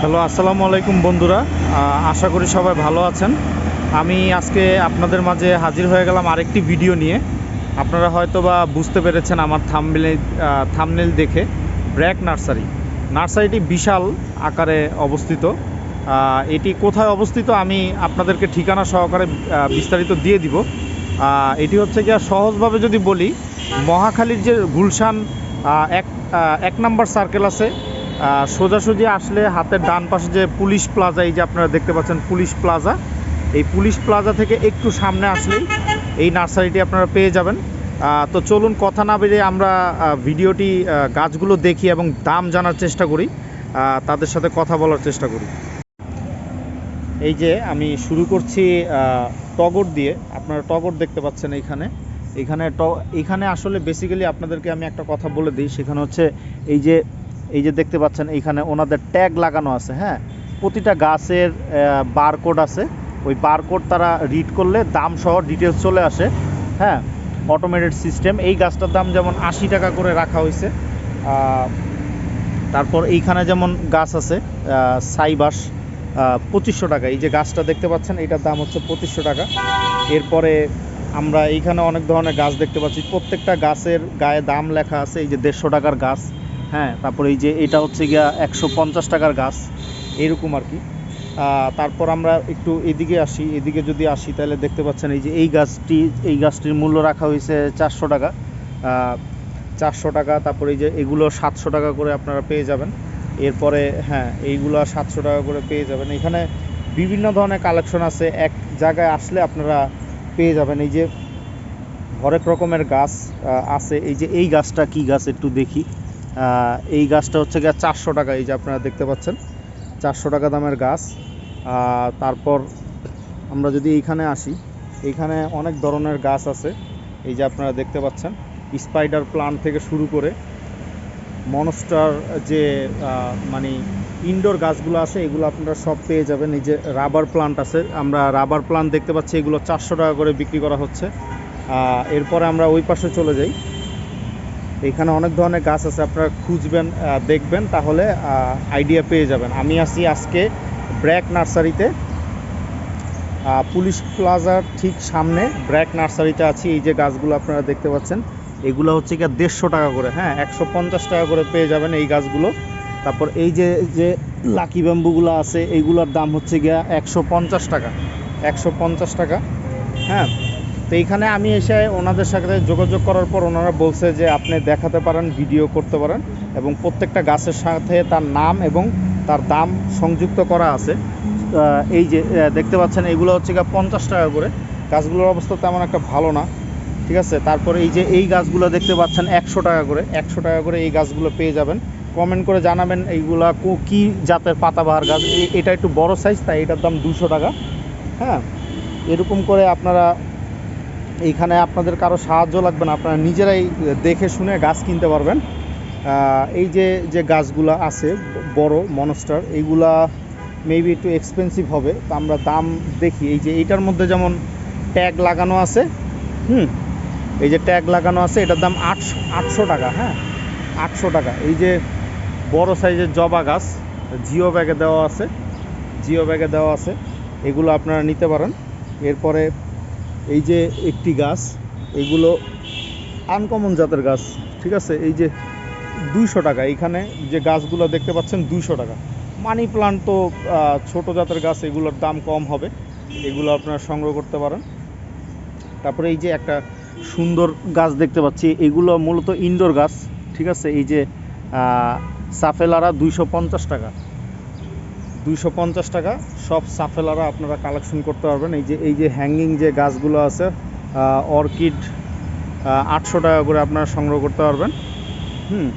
Hello, আসসালামু আলাইকুম বন্ধুরা। আশা করি সবাই ভালো আছেন। আমি আজকে আপনাদের মাঝে হাজির হয়ে গেলাম আরেকটি ভিডিও নিয়ে। আপনারা হয়তো বা বুঝতে পেরেছেন আমার থামনেল থামনেল দেখে। ব্র্যাক নার্সারি নার্সারিটি বিশাল আকারে অবস্থিত। এটি কোথায় অবস্থিত আমি আপনাদেরকে ঠিকানা সহকারে বিস্তারিত দিয়ে দিব। এটি হচ্ছে গিয়া সহজভাবে যদি বলি, মহাখালীর যে গুলশান এক এক নাম্বার সার্কেল আছে। সোজাসুজি আসলে হাতের ডান পাশে যে পুলিশ প্লাজা, এই যে আপনারা দেখতে পাচ্ছেন পুলিশ প্লাজা, এই পুলিশ প্লাজা থেকে একটু সামনে আসলেই এই নার্সারিটি আপনারা পেয়ে যাবেন। তো চলুন কথা না বেরিয়ে আমরা ভিডিওটি গাছগুলো দেখি এবং দাম জানার চেষ্টা করি। তাদের সাথে কথা বলার চেষ্টা করি। এই যে আমি শুরু করছি টগর দিয়ে। আপনারা টগর দেখতে পাচ্ছেন এইখানে। এখানে ট- এখানে আসলে বেসিক্যালি আপনাদেরকে আমি একটা কথা বলে দিই। সেখানে হচ্ছে এই যে এই যে দেখতে পাচ্ছেন, এইখানে ওনাদের ট্যাগ লাগানো আছে হ্যাঁ? প্রতিটা গাছের বারকোড আছে। ওই বারকোড তারা রিড করলে দাম সহ ডিটেলস চলে আসে হ্যাঁ? অটোমেটেড সিস্টেম এই গাছটার দাম যেমন আশি টাকা করে রাখা হয়েছে তারপর এইখানে যেমন গাছ আছে সাইবাস পঁচিশশো টাকা। এই যে গাছটা দেখতে পাচ্ছেন, এটার দাম হচ্ছে পঁচিশশো টাকা। এরপরে আমরা এইখানে অনেক ধরনের গাছ দেখতে পাচ্ছি। প্রত্যেকটা গাছের গায়ে দাম লেখা আছে, এই যে দেড়শো টাকার গাছ। হ্যাঁ তারপর এই যে এটা হচ্ছে গিয়া একশো পঞ্চাশ টাকার গাছ, এরকম আর কি। তারপর আমরা একটু এদিকে আসি, এদিকে যদি আসি তাহলে দেখতে পাচ্ছেন এই যে এই গাছটি, এই গাছটির মূল্য রাখা হয়েছে চারশো টাকা। চারশো টাকা, তারপরে এই যে এগুলো সাতশো টাকা করে আপনারা পেয়ে যাবেন। এরপরে হ্যাঁ এইগুলো সাতশো টাকা করে পেয়ে যাবেন। এখানে বিভিন্ন ধরনের কালেকশন আছে, এক জায়গায় আসলে আপনারা পেয়ে যাবেন। এই যে হরেক রকমের গাছ আছে। এই যে এই গাছটা কি গাছ একটু দেখি। এই গাছটা হচ্ছে গিয়ে চারশো টাকা, এই যে আপনারা দেখতে পাচ্ছেন, চারশো টাকা দামের গাছ। তারপর আমরা যদি এইখানে আসি, এইখানে অনেক ধরনের গাছ আছে, এই যে আপনারা দেখতে পাচ্ছেন স্পাইডার প্লান্ট থেকে শুরু করে মনস্টার যে মানে ইনডোর গাছগুলো আছে, এগুলো আপনারা সব পেয়ে যাবেন। এই যে রাবার প্লান্ট আছে, আমরা রাবার প্লান্ট দেখতে পাচ্ছি, এগুলো চারশো টাকা করে বিক্রি করা হচ্ছে। এরপরে আমরা ওই পাশে চলে যাই। এখানে অনেক ধরনের গাছ আছে, আপনারা খুঁজবেন দেখবেন, তাহলে আইডিয়া পেয়ে যাবেন। আমি আছি আজকে ব্র্যাক নার্সারিতে। পুলিশ প্লাজার ঠিক সামনে ব্র্যাক নার্সারিতে আছি। এই যে গাছগুলো আপনারা দেখতে পাচ্ছেন, এগুলো হচ্ছে গিয়ে দেড়শো টাকা করে হ্যাঁ একশো পঞ্চাশ টাকা করে পেয়ে যাবেন এই গাছগুলো। তারপর এই যে যে লাকি ব্যাম্বুগুলো আছে এইগুলোর দাম হচ্ছে গিয়া একশো পঞ্চাশ টাকা, একশো পঞ্চাশ টাকা হ্যাঁ। তো এইখানে আমি এসে ওনাদের সাথে যোগাযোগ করার পর ওনারা বলছে যে আপনি দেখাতে পারেন, ভিডিও করতে পারেন এবং প্রত্যেকটা গাছের সাথে তার নাম এবং তার দাম সংযুক্ত করা আছে। এই যে দেখতে পাচ্ছেন, এগুলো হচ্ছে গিয়ে পঞ্চাশ টাকা করে। গাছগুলোর অবস্থা তেমন একটা ভালো না, ঠিক আছে? তারপরে এই যে, এই গাছগুলো দেখতে পাচ্ছেন একশো টাকা করে। একশো টাকা করে এই গাছগুলো পেয়ে যাবেন। কমেন্ট করে জানাবেন এইগুলা কো- কি জাতের পাতাবাহার গাছ? এটা একটু বড় সাইজ তাই এটার দাম দুশো টাকা। হ্যাঁ? এরকম করে আপনারা এইখানে আপনাদের কারও সাহায্য লাগবে না, আপনারা নিজেরাই দেখে শুনে গাছ কিনতে পারবেন। এই যে যে গাছগুলো আছে, বড় মনস্টার, এইগুলা মেবি একটু এক্সপেন্সিভ হবে, তো আমরা দাম দেখি। এই যে এইটার মধ্যে যেমন ট্যাগ লাগানো আছে, হুম, এই যে ট্যাগ লাগানো আছে, এটার দাম আটশো আটশো টাকা হ্যাঁ আটশো টাকা। এই যে বড় সাইজের জবা গাছ, জিও ব্যাগে দেওয়া আছে, জিও ব্যাগে দেওয়া আছে, এগুলো আপনারা নিতে পারেন। এরপরে এই যে একটি গাছ, এগুলো আনকমন জাতের গাছ, ঠিক আছে? এই যে দুইশো টাকা, এখানে যে গাছগুলো দেখতে পাচ্ছেন দুইশো টাকা। মানি প্লান্ট তো ছোটো জাতের গাছ, এগুলোর দাম কম হবে, এগুলো আপনারা সংগ্রহ করতে পারেন। তারপরে এই যে একটা সুন্দর গাছ দেখতে পাচ্ছি, এগুলো মূলত ইনডোর গাছ, ঠিক আছে? এই যে সাফেলারা দুইশো পঞ্চাশ টাকা। দুইশো পঞ্চাশ টাকা। সব সাফেলারা আপনারা কালেকশন করতে পারবেন। এই যে এই যে হ্যাঙ্গিং যে গাছগুলো আছে অর্কিড আটশো টাকা করে আপনারা সংগ্রহ করতে পারবেন। হুম,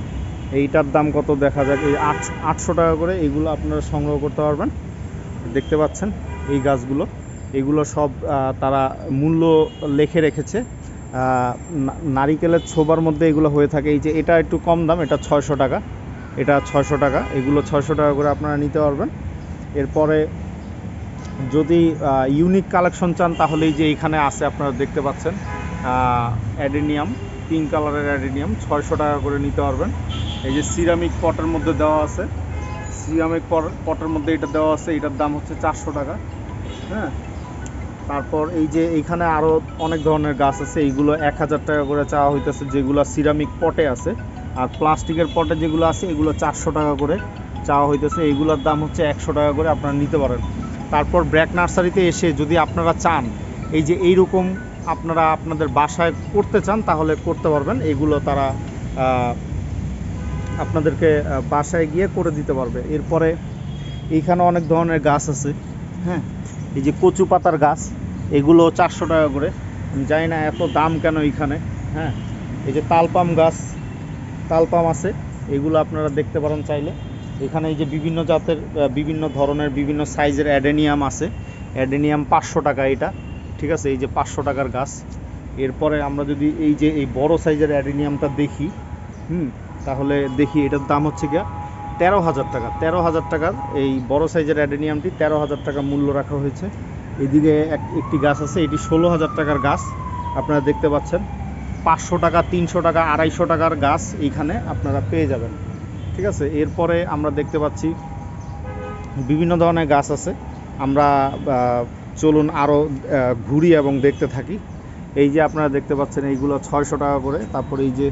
এইটার দাম কত দেখা যাক। এই আট, আটশো টাকা করে এগুলো আপনারা সংগ্রহ করতে পারবেন। দেখতে পাচ্ছেন এই গাছগুলো। এগুলো সব তারা মূল্য লেখে রেখেছে। নারিকেলের ছোবার মধ্যে এগুলো হয়ে থাকে। এই যে, এটা একটু কম দাম, এটা ছয়শো টাকা। এটা ছয়শো টাকা। এগুলো ছয়শো টাকা করে আপনারা নিতে পারবেন। এরপরে যদি ইউনিক কালেকশন চান তাহলে যে এখানে আছে আপনারা দেখতে পাচ্ছেন অ্যাডেনিয়াম পিঙ্ক কালারের অ্যাডেনিয়াম, ছয়শো টাকা করে নিতে পারবেন। এই যে সিরামিক পটের মধ্যে দেওয়া আছে সিরামিক পটের মধ্যে এটা দেওয়া আছে, এটার দাম হচ্ছে চারশো টাকা হ্যাঁ? তারপর এই যে এইখানে আরও অনেক ধরনের গাছ আছে, এইগুলো এক হাজার টাকা করে চাওয়া হইতেছে, যেগুলো সিরামিক পটে আছে, আর প্লাস্টিকের পটে যেগুলো আছে, এগুলো চারশো টাকা করে চাওয়া হইতেছে, এইগুলোর দাম হচ্ছে একশো টাকা করে আপনারা নিতে পারেন। তারপর ব্র্যাক নার্সারিতে এসে যদি আপনারা চান, এই যে এইরকম আপনারা আপনাদের বাসায় করতে চান, তাহলে করতে পারবেন। এগুলো তারা আপনাদেরকে বাসায় গিয়ে করে দিতে পারবে। এরপরে এইখানে অনেক ধরনের গাছ আছে হ্যাঁ? এই যে কচু পাতার গাছ, এগুলো চারশো টাকা করে। আমি জানি না এত দাম কেন এইখানে হ্যাঁ? এই যে তালপাম গাছ, তালপাম আছে, এগুলো আপনারা দেখতে পারেন চাইলে। এখানে এই যে বিভিন্ন জাতের বিভিন্ন ধরনের, বিভিন্ন সাইজের অ্যাডেনিয়াম আছে। অ্যাডেনিয়াম পাঁচশো টাকা এটা, ঠিক আছে? এই যে পাঁচশো টাকার গাছ। এরপরে আমরা যদি এই যে এই বড় সাইজের অ্যাডেনিয়ামটা দেখি, হুম, তাহলে দেখি এটার দাম হচ্ছে গিয়া তেরো হাজার টাকা। তেরো হাজার টাকার এই বড় সাইজের অ্যাডেনিয়ামটি তেরো হাজার টাকা মূল্য রাখা হয়েছে। এদিকে এক, একটি গাছ আছে, এটি ষোলো হাজার টাকার গাছ। আপনারা দেখতে পাচ্ছেন, পাঁচশো টাকা, তিনশো টাকা, আড়াইশো টাকার গাছ এইখানে আপনারা পেয়ে যাবেন। ঠিক আছে? এরপরে আমরা দেখতে পাচ্ছি বিভিন্ন ধরনের গাছ আছে। আমরা চলুন আরও ঘুরি এবং দেখতে থাকি। এই যে আপনারা দেখতে পাচ্ছেন, এইগুলো ছয়শো টাকা করে। তারপরে এই যে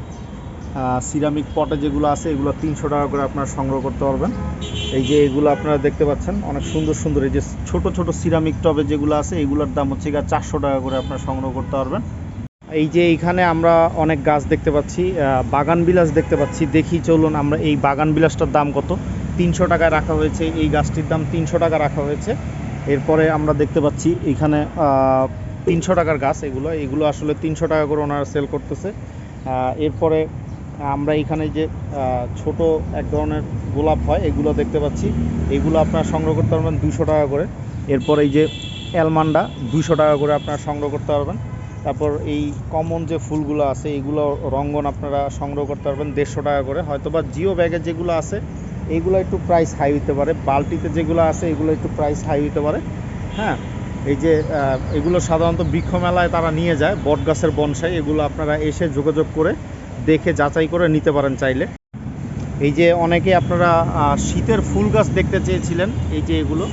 সিরামিক পটে যেগুলো আছে, এগুলো তিনশো টাকা করে আপনারা সংগ্রহ করতে পারবেন। এই যে এগুলো আপনারা দেখতে পাচ্ছেন, অনেক সুন্দর সুন্দর। এই যে ছোট ছোট সিরামিক টবে যেগুলো আছে, এগুলোর দাম হচ্ছে গিয়ে চারশো টাকা করে আপনারা সংগ্রহ করতে পারবেন। এই যে এইখানে আমরা অনেক গাছ দেখতে পাচ্ছি বাগান বিলাস দেখতে পাচ্ছি। দেখি চলুন আমরা এই বাগান বিলাসটার দাম কত? তিনশো টাকায় রাখা হয়েছে, এই গাছটির দাম তিনশো টাকা রাখা হয়েছে। এরপরে আমরা দেখতে পাচ্ছি এখানে তিনশো টাকার গাছ এগুলো। এগুলো আসলে তিনশো টাকা করে ওনারা সেল করতেছে। এরপরে আমরা এখানে যে ছোট এক ধরনের গোলাপ হয়, এগুলো দেখতে পাচ্ছি। এগুলো আপনারা সংগ্রহ করতে পারবেন দুশো টাকা করে। এরপর এই যে অ্যালমান্ডা, দুশো টাকা করে আপনারা সংগ্রহ করতে পারবেন। তারপর এই কমন যে ফুলগুলো আছে এইগুলো রঙ্গন আপনারা সংগ্রহ করতে পারবেন দেড়শো টাকা করে। হয়তো বা জিও ব্যাগে যেগুলো আছে এইগুলো একটু প্রাইস হাই হতে পারে। বালতিতে যেগুলো আছে, এগুলো একটু প্রাইস হাই হতে পারে। হ্যাঁ এই যে এগুলো সাধারণত বৃক্ষ মেলায় তারা নিয়ে যায় বট গাছের বনসাই, এগুলো আপনারা এসে যোগাযোগ করে দেখে যাচাই করে নিতে পারেন চাইলে। এই যে অনেকে আপনারা শীতের ফুল গাছ দেখতে চেয়েছিলেন, এই যে এগুলো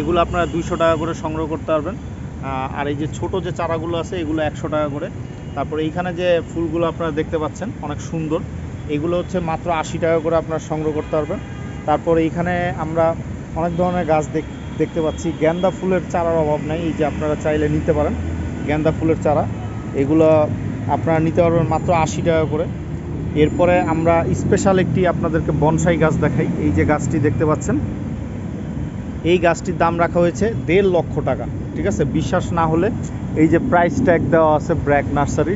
এগুলো আপনারা দুইশো টাকা করে সংগ্রহ করতে পারবেন। আর এই যে ছোট যে চারাগুলো আছে, এগুলো একশো টাকা করে। তারপর এইখানে যে ফুলগুলো আপনারা দেখতে পাচ্ছেন, অনেক সুন্দর। এগুলো হচ্ছে মাত্র আশি টাকা করে আপনারা সংগ্রহ করতে পারবেন। তারপর এইখানে আমরা অনেক ধরনের গাছ দেখ- দেখতে পাচ্ছি। গেন্দা ফুলের চারার অভাব নাই, এই যে আপনারা চাইলে নিতে পারেন গেন্দা ফুলের চারা। এগুলো আপনারা নিতে পারবেন মাত্র আশি টাকা করে। এরপরে আমরা স্পেশাল একটি আপনাদেরকে বনসাই গাছ দেখাই। এই যে গাছটি দেখতে পাচ্ছেন এই গাছটির দাম রাখা হয়েছে দেড় লক্ষ টাকা, ঠিক আছে? বিশ্বাস না হলে এই যে প্রাইস ট্যাগ দেওয়া আছে ব্র্যাক নার্সারি,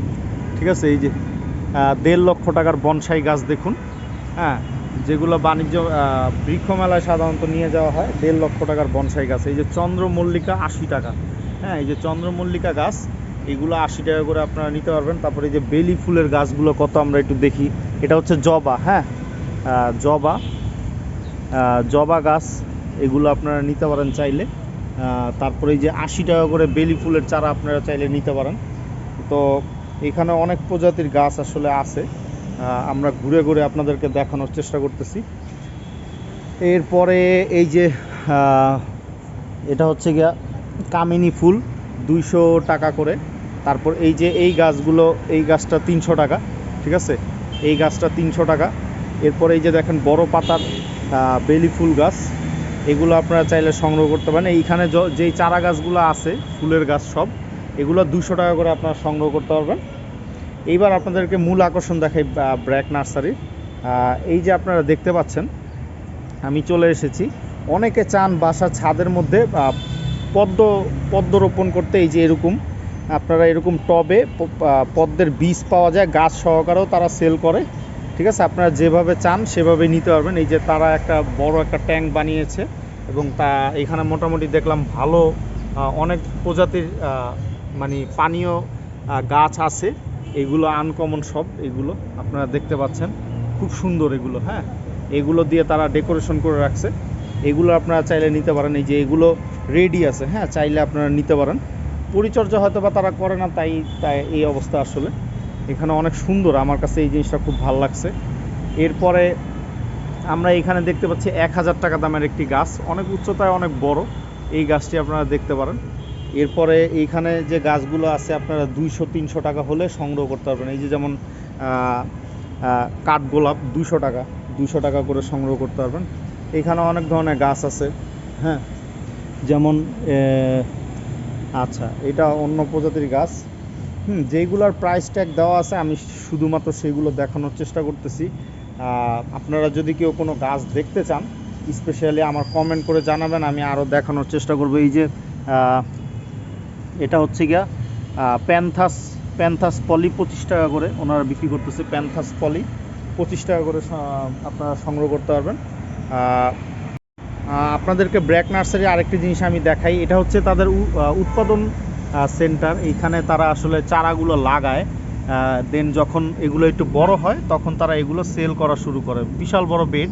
ঠিক আছে? এই যে দেড় লক্ষ টাকার বনসাই গাছ দেখুন হ্যাঁ? যেগুলো বাণিজ্য বৃক্ষ মেলায় সাধারণত নিয়ে যাওয়া হয়, দেড় লক্ষ টাকার বনসাই গাছ। এই যে চন্দ্রমল্লিকা আশি টাকা হ্যাঁ? এই যে চন্দ্রমল্লিকা গাছ, এগুলো আশি টাকা করে আপনারা নিতে পারবেন। তারপরে এই যে বেলি ফুলের গাছগুলো কত আমরা একটু দেখি। এটা হচ্ছে জবা হ্যাঁ? জবা জবা গাছ এগুলো আপনারা নিতে পারেন চাইলে। তারপরে এই যে আশি টাকা করে বেলি ফুলের চারা আপনারা চাইলে নিতে পারেন। তো এখানে অনেক প্রজাতির গাছ আসলে আছে। আমরা ঘুরে ঘুরে আপনাদেরকে দেখানোর চেষ্টা করতেছি। এরপরে এই যে এটা হচ্ছে গিয়া কামিনী ফুল, দুইশো টাকা করে। তারপর এই যে এই গাছগুলো, এই গাছটা তিনশো টাকা, ঠিক আছে? এই গাছটা তিনশো টাকা। এরপরে এই যে দেখেন বড় পাতার বেলি ফুল গাছ। এগুলো আপনারা চাইলে সংগ্রহ করতে পারেন। এইখানে যেই চারা গাছগুলো আছে, ফুলের গাছ সব, এগুলো দুশো টাকা করে আপনারা সংগ্রহ করতে পারবেন। এইবার আপনাদেরকে মূল আকর্ষণ দেখাই ব্র্যাক নার্সারি। এই যে আপনারা দেখতে পাচ্ছেন, আমি চলে এসেছি। অনেকে চান বাসার ছাদের মধ্যে পদ্ম পদ্ম রোপণ করতে, এই যে এরকম। আপনারা এরকম টবে পদ্মের বীজ পাওয়া যায়, গাছ সহকারেও তারা সেল করে। ঠিক আছে? আপনারা যেভাবে চান সেভাবে নিতে পারবেন। এই যে তারা একটা বড় একটা ট্যাঙ্ক বানিয়েছে এবং তা এখানে মোটামুটি দেখলাম ভালো অনেক প্রজাতির মানে পানীয় গাছ আছে। এগুলো আনকমন সব, এগুলো আপনারা দেখতে পাচ্ছেন। খুব সুন্দর এগুলো হ্যাঁ? এগুলো দিয়ে তারা ডেকোরেশন করে রাখছে। এগুলো আপনারা চাইলে নিতে পারেন। এই যে এগুলো রেডি আছে হ্যাঁ? চাইলে আপনারা নিতে পারেন। পরিচর্যা হয়তো বা তারা করে না, তাই তাই এই অবস্থা আসলে। এখানে অনেক সুন্দর। আমার কাছে এই জিনিসটা খুব ভালো লাগছে। এরপরে আমরা এখানে দেখতে পাচ্ছি এক হাজার টাকা দামের একটি গাছ। অনেক উচ্চতায় অনেক বড়। এই গাছটি আপনারা দেখতে পারেন। এরপরে এইখানে যে গাছগুলো আছে আপনারা দুইশো তিনশো টাকা হলে সংগ্রহ করতে পারবেন। এই যে যেমন আহ, কাঠগোলাপ দুশো টাকা। দুশো টাকা করে সংগ্রহ করতে পারবেন। এখানে অনেক ধরনের গাছ আছে। হ্যাঁ? যেমন আচ্ছা এটা অন্য প্রজাতির গাছ। হুম, যেইগুলোর প্রাইস ট্যাগ দেওয়া আছে, আমি শুধুমাত্র সেগুলো দেখানোর চেষ্টা করতেছি। আপনারা যদি কেউ কোনো গাছ দেখতে চান স্পেশালি আমার কমেন্ট করে জানাবেন, আমি আরও দেখানোর চেষ্টা করব। এই যে এটা হচ্ছে গিয়া প্যান্থাস প্যান্থাস পলি পঁচিশ টাকা করে ওনারা বিক্রি করতেছে প্যান্থাস পলি পঁচিশ টাকা করে আপনারা সংগ্রহ করতে পারবেন। আপনাদেরকে ব্র্যাক নার্সারি আরেকটি জিনিস আমি দেখাই, এটা হচ্ছে তাদের উৎপাদন সেন্টার এইখানে তারা আসলে চারাগুলো লাগায়। দেন যখন এগুলো একটু বড় হয়, তখন তারা এগুলো সেল করা শুরু করে। বিশাল বড় বেড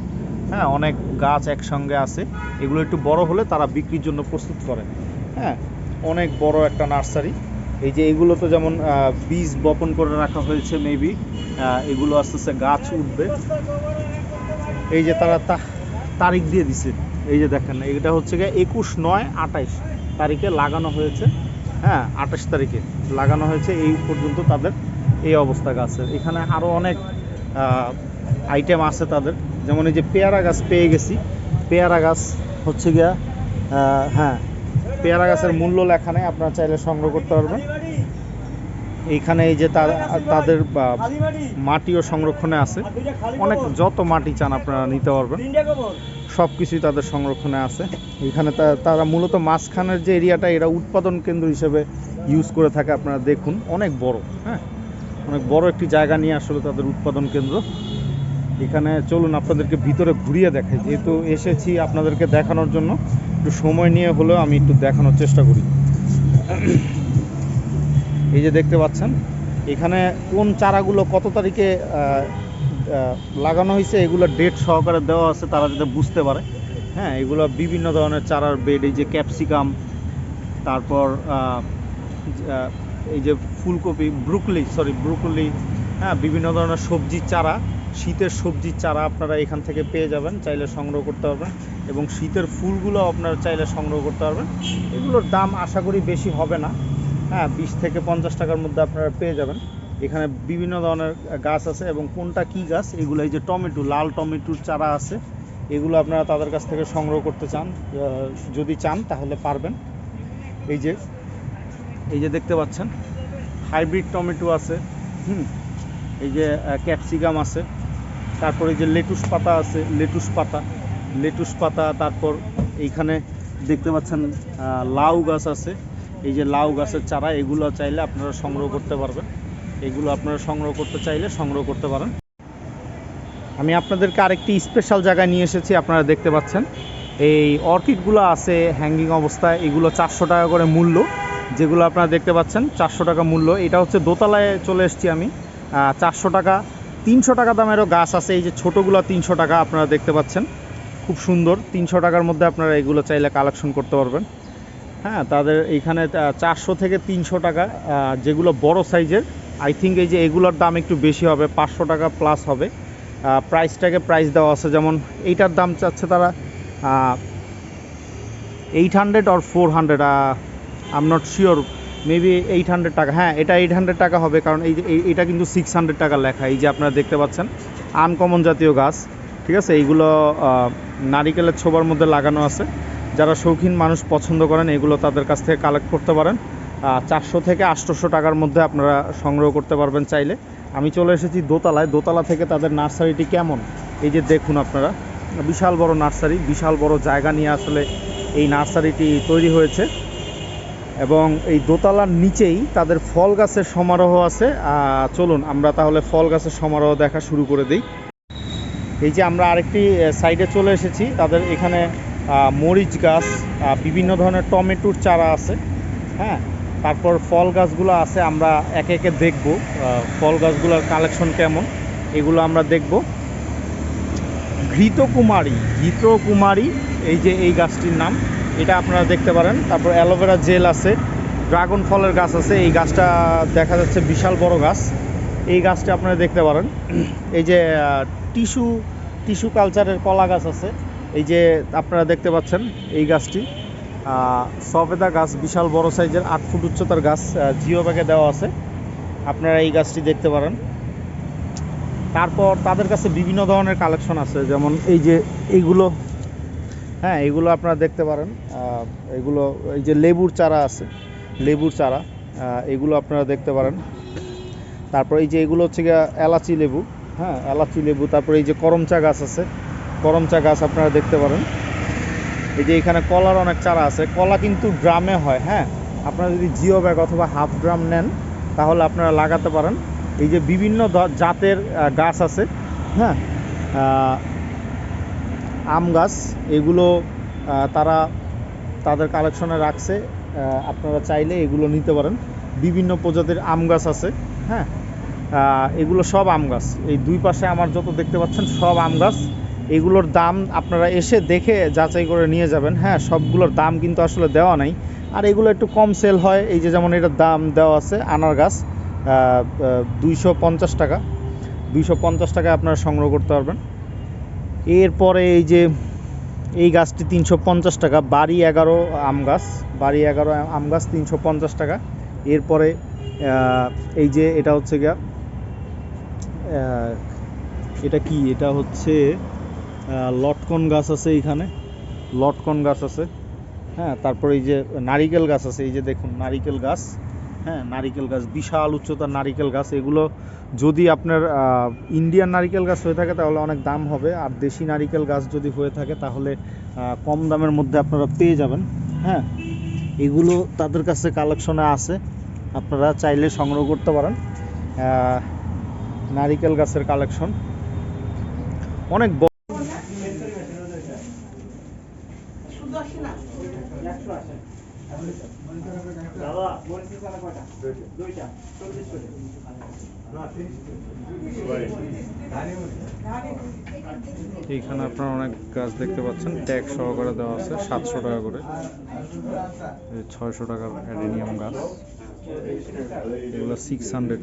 হ্যাঁ অনেক গাছ একসঙ্গে আছে। এগুলো একটু বড় হলে তারা বিক্রির জন্য প্রস্তুত করে। হ্যাঁ অনেক বড় একটা নার্সারি। এই যে এগুলো তো যেমন বীজ বপন করে রাখা হয়েছে মেবি এগুলো আস্তে আস্তে গাছ উঠবে। এই যে তারা তারিখ দিয়ে দিছে। এই যে দেখেন, এটা হচ্ছে গিয়ে একুশ নয় আঠাইশ তারিখে লাগানো হয়েছে। হ্যাঁ আঠাশ তারিখে লাগানো হয়েছে, এই পর্যন্ত তাদের এই অবস্থা গাছের। এখানে আরও অনেক আইটেম আছে তাদের। যেমন এই যে পেয়ারা গাছ পেয়ে গেছি। পেয়ারা গাছ হচ্ছে গিয়া হ্যাঁ পেয়ারা গাছের মূল্য লেখা নেই, আপনারা চাইলে সংগ্রহ করতে পারবেন। এইখানে এই যে তাদের মাটিও সংরক্ষণে আছে। অনেক, যত মাটি চান আপনারা নিতে পারবেন। সব কিছুই তাদের সংরক্ষণে আছে। এখানে তারা মূলত মাঝখানের যে এরিয়াটা, এরা উৎপাদন কেন্দ্র হিসেবে ইউজ করে থাকে, আপনারা দেখুন। অনেক বড় হ্যাঁ? অনেক বড় একটি জায়গা নিয়ে আসলে তাদের উৎপাদন কেন্দ্র। এখানে চলুন আপনাদেরকে ভিতরে ঘুরিয়ে দেখাই। যেহেতু এসেছি আপনাদেরকে দেখানোর জন্য, একটু সময় নিয়ে হলেও আমি একটু দেখানোর চেষ্টা করি। এই যে দেখতে পাচ্ছেন, এখানে কোন চারাগুলো কত তারিখে লাগানো হয়েছে, এগুলো ডেট সহকারে দেওয়া আছে, তারা যাতে বুঝতে পারে। হ্যাঁ এগুলো বিভিন্ন ধরনের চারার বেড এই যে ক্যাপসিকাম তারপর এই যে ফুলকপি ব্রুকলি সরি ব্রুকলি হ্যাঁ বিভিন্ন ধরনের সবজির চারা, শীতের সবজির চারা আপনারা এখান থেকে পেয়ে যাবেন, চাইলে সংগ্রহ করতে পারবেন, এবং শীতের ফুলগুলো আপনারা চাইলে সংগ্রহ করতে পারবেন। এগুলোর দাম আশা করি বেশি হবে না। হ্যাঁ বিশ থেকে পঞ্চাশ টাকার মধ্যে আপনারা পেয়ে যাবেন। এখানে বিভিন্ন ধরনের গাছ আছে এবং কোনটা কি গাছ? এগুলো এই যে টমেটো, লাল টমেটোর চারা আছে। এগুলো আপনারা তাদের কাছ থেকে সংগ্রহ করতে চান যদি চান তাহলে পারবেন। এই যে এই যে দেখতে পাচ্ছেন, হাইব্রিড টমেটো আছে, হুম, এই যে ক্যাপসিকাম আছে, তারপর এই যে লেটুস পাতা আছে, লেটুস পাতা লেটুস পাতা, তারপর এইখানে দেখতে পাচ্ছেন লাউ গাছ আছে। এই যে লাউ গাছের চারা, এগুলো চাইলে আপনারা সংগ্রহ করতে পারবেন। এগুলো আপনারা সংগ্রহ করতে চাইলে সংগ্রহ করতে পারেন। আমি আপনাদেরকে আরেকটি স্পেশাল জায়গায় নিয়ে এসেছি, আপনারা দেখতে পাচ্ছেন। এই অর্কিডগুলো আছে হ্যাঙ্গিং অবস্থায়, এগুলো চারশো টাকা করে মূল্য। যেগুলো আপনারা দেখতে পাচ্ছেন, চারশো টাকা মূল্য। এটা হচ্ছে দোতলায় চলে এসেছি আমি। চারশো টাকা, তিনশো টাকা দামেরও গাছ আছে, এই যে ছোটোগুলো তিনশো টাকা আপনারা দেখতে পাচ্ছেন। খুব সুন্দর, তিনশো টাকার মধ্যে আপনারা এগুলো চাইলে কালেকশন করতে পারবেন। হ্যাঁ তাদের এইখানে চারশো থেকে তিনশো টাকা যেগুলো বড় সাইজের আই থিঙ্ক এই যে এগুলোর দাম একটু বেশি হবে, পাঁচশো টাকা প্লাস হবে। প্রাইসটাকে প্রাইস দেওয়া আছে, যেমন এইটার দাম চাচ্ছে তারা eight hundred or four hundred I'm not sure maybe eight hundred টাকা। হ্যাঁ এটা এইট হান্ড্রেড টাকা হবে, কারণ এই এটা কিন্তু সিক্স হান্ড্রেড টাকা লেখা, এই যে আপনারা দেখতে পাচ্ছেন আনকমন জাতীয় গাছ, ঠিক আছে? এইগুলো নারিকেলের ছোবার মধ্যে লাগানো আছে। যারা শৌখিন মানুষ পছন্দ করেন, এগুলো তাদের কাছ থেকে কালেক্ট করতে পারেন। চারশো থেকে আটশোশো টাকার মধ্যে আপনারা সংগ্রহ করতে পারবেন চাইলে। আমি চলে এসেছি দোতলায়। দোতলা থেকে তাদের নার্সারিটি কেমন? এই যে দেখুন আপনারা। বিশাল বড় নার্সারি, বিশাল বড় জায়গা নিয়ে আসলে এই নার্সারিটি তৈরি হয়েছে। এবং এই দোতলার নিচেই তাদের ফল গাছের সমারোহ আছে। চলুন, আমরা তাহলে ফল গাছের সমারোহ দেখা শুরু করে দিই। এই যে আমরা আরেকটি সাইডে চলে এসেছি। তাদের এখানে মরিচ গাছ বিভিন্ন ধরনের টমেটোর চারা আছে। হ্যাঁ তারপর ফল গাছগুলো আছে, আমরা একে একে দেখব ফল গাছগুলোর কালেকশন কেমন, এগুলো আমরা দেখব। ঘৃতকুমারী ঘৃতকুমারী, এই যে এই গাছটির নাম, এটা আপনারা দেখতে পারেন। তারপর অ্যালোভেরা জেল আছে, ড্রাগন ফলের গাছ আছে, এই গাছটা দেখা যাচ্ছে বিশাল বড় গাছ, এই গাছটা আপনারা দেখতে পারেন। এই যে টিস্যু টিস্যু কালচারের কলা গাছ আছে, এই যে আপনারা দেখতে পাচ্ছেন এই গাছটি। সফেদা গাছ বিশাল বড় সাইজের, আট ফুট উচ্চতার গাছ জিও ব্যাগে দেওয়া আছে। আপনারা এই গাছটি দেখতে পারেন। তারপর তাদের কাছে বিভিন্ন ধরনের কালেকশন আছে, যেমন এই যে এইগুলো। হ্যাঁ এগুলো আপনারা দেখতে পারেন। এগুলো, এই যে লেবুর চারা আছে, লেবুর চারা এগুলো আপনারা দেখতে পারেন। তারপর এই যে এগুলো হচ্ছে গিয়ে এলাচি লেবু। হ্যাঁ এলাচি লেবু, তারপরে এই যে করমচা গাছ আছে, করমচা গাছ আপনারা দেখতে পারেন। এই যে এখানে কলার অনেক চারা আছে, কলা কিন্তু ড্রামে হয় হ্যাঁ? আপনারা যদি জিও ব্যাগ অথবা হাফ ড্রাম নেন, তাহলে আপনারা লাগাতে পারেন। এই যে বিভিন্ন জাতের গাছ আছে হ্যাঁ? আম গাছ, এগুলো তারা তাদের কালেকশনে রাখছে আপনারা চাইলে এগুলো নিতে পারেন। বিভিন্ন প্রজাতির আম গাছ আছে হ্যাঁ? এগুলো সব আম গাছ। এই দুই পাশে আমার যত দেখতে পাচ্ছেন সব আম গাছ। এগুলোর দাম আপনারা এসে দেখে যাচাই করে নিয়ে যাবেন। হ্যাঁ সবগুলোর দাম কিন্তু আসলে দেওয়া নাই। আর এগুলো একটু কম সেল হয়। এই যে যেমন এটার দাম দেওয়া আছে, আনার গাছ দুইশো পঞ্চাশ টাকা। দুইশো পঞ্চাশ টাকায় আপনারা সংগ্রহ করতে পারবেন। এরপরে এই যে এই গাছটি তিনশো পঞ্চাশ টাকা, বাড়ি এগারো আম গাছ, বাড়ি এগারো আম গাছ তিনশো পঞ্চাশ টাকা। এরপরে এই যে এটা হচ্ছে গিয়া এটা কি? এটা হচ্ছে লটকন গাছ আছে এইখানে। লটকন গাছ আছে। হ্যাঁ তারপর এই যে নারিকেল গাছ আছে এই যে দেখুন নারিকেল গাছ। হ্যাঁ নারিকেল গাছ বিশাল উচ্চতার নারিকেল গাছ। এগুলো যদি আপনার ইন্ডিয়ান নারিকেল গাছ হয়ে থাকে তাহলে অনেক দাম হবে। আর দেশি নারিকেল গাছ যদি হয়ে থাকে তাহলে কম দামের মধ্যে আপনারা পেয়ে যাবেন। হ্যাঁ এগুলো তাদের কাছে কালেকশনে আছে। আপনারা চাইলে সংগ্রহ করতে পারেন। নারিকেল গাছের কালেকশন। অনেক এইখানে আপনারা অনেক গাছ দেখতে পাচ্ছেন। ট্যাগ সহকারে দেওয়া আছে, সাতশো টাকা করে। ছয়শো টাকার অ্যাডেনিয়াম গাছ। এগুলো সিক্স হান্ড্রেড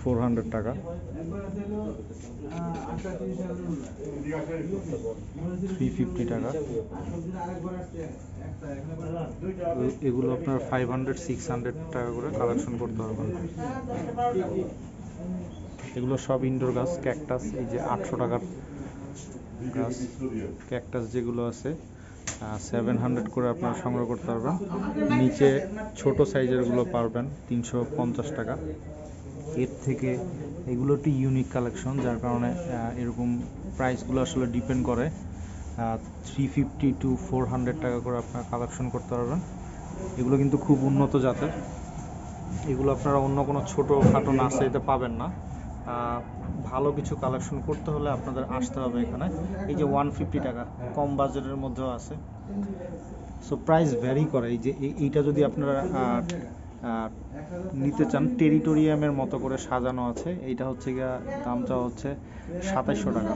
ফোর হান্ড্রেড টাকা। থ্রি ফিফটি টাকা। এগুলো আপনার ফাইভ হান্ড্রেড, সিক্স হান্ড্রেড টাকা করে কালেকশন করতে পারবেন এগুলো সব ইনডোর গাছ ক্যাকটাস এই যে আটশো টাকার গাছ ক্যাকটাস যেগুলো আছে। সেভেন হান্ড্রেড করে আপনারা সংগ্রহ করতে পারবেন। নিচে ছোট সাইজেরগুলো পারবেন, তিনশো পঞ্চাশ টাকা। এর থেকে এগুলো একটি ইউনিক কালেকশন যার কারণে এরকম প্রাইসগুলো আসলে ডিপেন্ড করে। Three fifty to four hundred টাকা করে আপনারা কালেকশন করতে পারবেন। এগুলো কিন্তু খুব উন্নত জাতের। এগুলো আপনারা অন্য কোনো ছোটো খাটো নার্সারিতে পাবেন না। ভালো কিছু কালেকশন করতে হলে আপনাদের আসতে হবে এখানে। এই যে ওয়ান ফিফটি টাকা, কম বাজেটের মধ্যেও আছে। সো প্রাইস ভ্যারি করে। এই যে এইটা যদি আপনারা নিতে চান, টেরিটোরিয়ামের মতো করে সাজানো আছে। এইটা হচ্ছে গিয়া, দামটা হচ্ছে সাতাইশশো টাকা।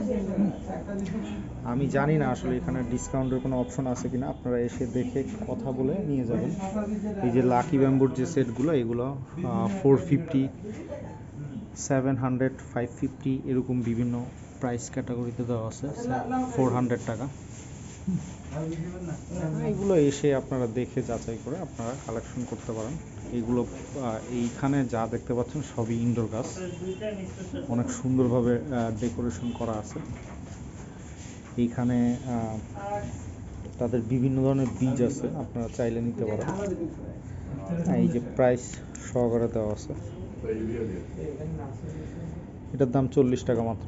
আমি জানি না আসলে এখানে ডিসকাউন্টের কোনো অপশন আছে কিনা। আপনারা এসে দেখে কথা বলে নিয়ে যাবেন। এই যে লাকি ব্যাম্বুর যে সেটগুলো এগুলো four fifty seven hundred five fifty এরকম বিভিন্ন প্রাইস ক্যাটাগরিতে দেওয়া আছে ফোর হান্ড্রেড টাকা। এগুলো এসে আপনারা দেখে যাচাই করে আপনারা কালেকশন করতে পারেন। এগুলো এইখানে যা দেখতে পাচ্ছেন সবই ইনডোর গাছ। অনেক সুন্দরভাবে ডেকোরেশন করা আছে। এইখানে তাদের বিভিন্ন ধরনের বীজ আছে, আপনারা চাইলে নিতে পারেন। এই যে প্রাইস সহকারে দেওয়া আছে। এটার দাম চল্লিশ টাকা মাত্র।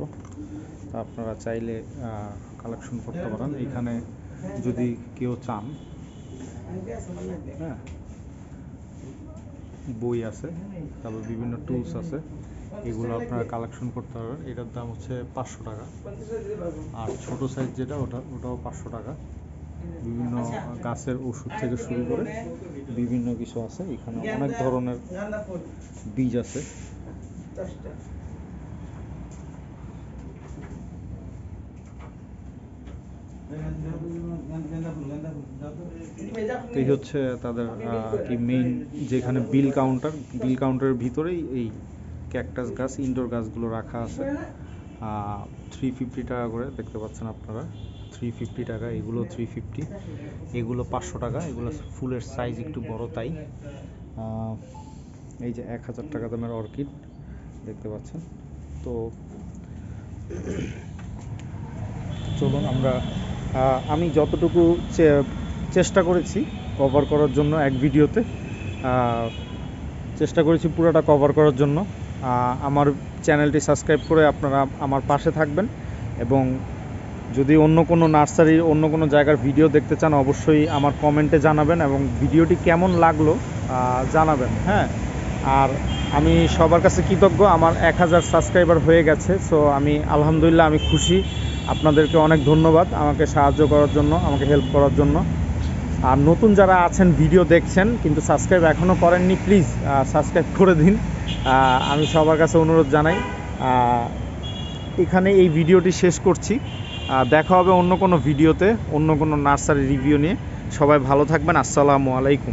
আপনারা চাইলে কালেকশন করতে পারেন। এখানে যদি কেউ চান হ্যাঁ বই আছে, তারপর বিভিন্ন টুলস আছে, এগুলো আপনারা কালেকশন করতে পারবেন। এটার দাম হচ্ছে পাঁচশো টাকা। আর ছোট সাইজ যেটা, ওটা, ওটাও পাঁচশো টাকা। বিভিন্ন গাছের ওষুধ থেকে শুরু করে বিভিন্ন কিছু আছে এখানে অনেক ধরনের বীজ আছে। এই হচ্ছে তাদের কি মেইন যেখানে বিল কাউন্টার বিল কাউন্টারের ভিতরেই এই ক্যাকটাস গাছ ইনডোর গাছগুলো রাখা আছে। থ্রি ফিফটি টাকা করে দেখতে পাচ্ছেন আপনারা। থ্রি ফিফটি টাকা, এগুলো থ্রি ফিফটি এগুলো পাঁচশো টাকা, এগুলো ফুলের সাইজ একটু বড় তাই। এই যে এক হাজার টাকা দামের অর্কিড, দেখতে পাচ্ছেন। তো চলুন আমরা আমি যতটুকু চেষ্টা করেছি কভার করার জন্য এক ভিডিওতে চেষ্টা করেছি পুরোটা কভার করার জন্য। আমার চ্যানেলটি সাবস্ক্রাইব করে আপনারা আমার পাশে থাকবেন এবং যদি অন্য কোনো নার্সারির অন্য কোনো জায়গার ভিডিও দেখতে চান, অবশ্যই আমার কমেন্টে জানাবেন এবং ভিডিওটি কেমন লাগল জানাবেন হ্যাঁ? আর আমি সবার কাছে কৃতজ্ঞ, আমার এক হাজার সাবস্ক্রাইবার হয়ে গেছে, সো আমি আলহামদুলিল্লাহ আমি খুশি। আপনাদেরকে অনেক ধন্যবাদ আমাকে সাহায্য করার জন্য, আমাকে হেল্প করার জন্য। আর নতুন যারা আছেন ভিডিও দেখছেন, কিন্তু সাবস্ক্রাইব এখনও করেননি প্লিজ সাবস্ক্রাইব করে দিন। আমি সবার কাছে অনুরোধ জানাই। এখানে এই ভিডিওটি শেষ করছি। দেখা হবে অন্য কোনো ভিডিওতে, অন্য কোনো নার্সারি রিভিউ নিয়ে। সবাই ভালো থাকবেন, আসসালামু আলাইকুম।